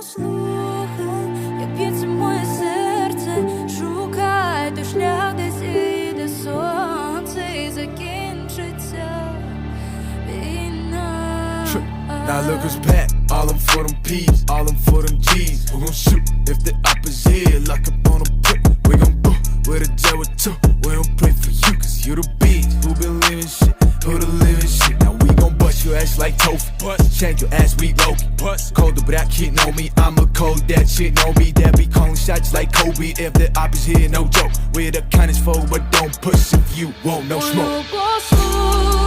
послухай, як б'ється моє серце, шукай той шлях, де зійде сонце і закінчиться війна. Now look who's back. All them for them P's, all them for them G's. Who gon' shoot if the op is here? Lock up on a brick. We gon' boo with a jet with two. fresh like tofu. Shank your ass, we low. Colder, but I kid know me. I'm a cold, that shit know me. That be calling shots like Kobe. If the op is here, no joke. We're the kindest foe, but don't push if you won't no smoke.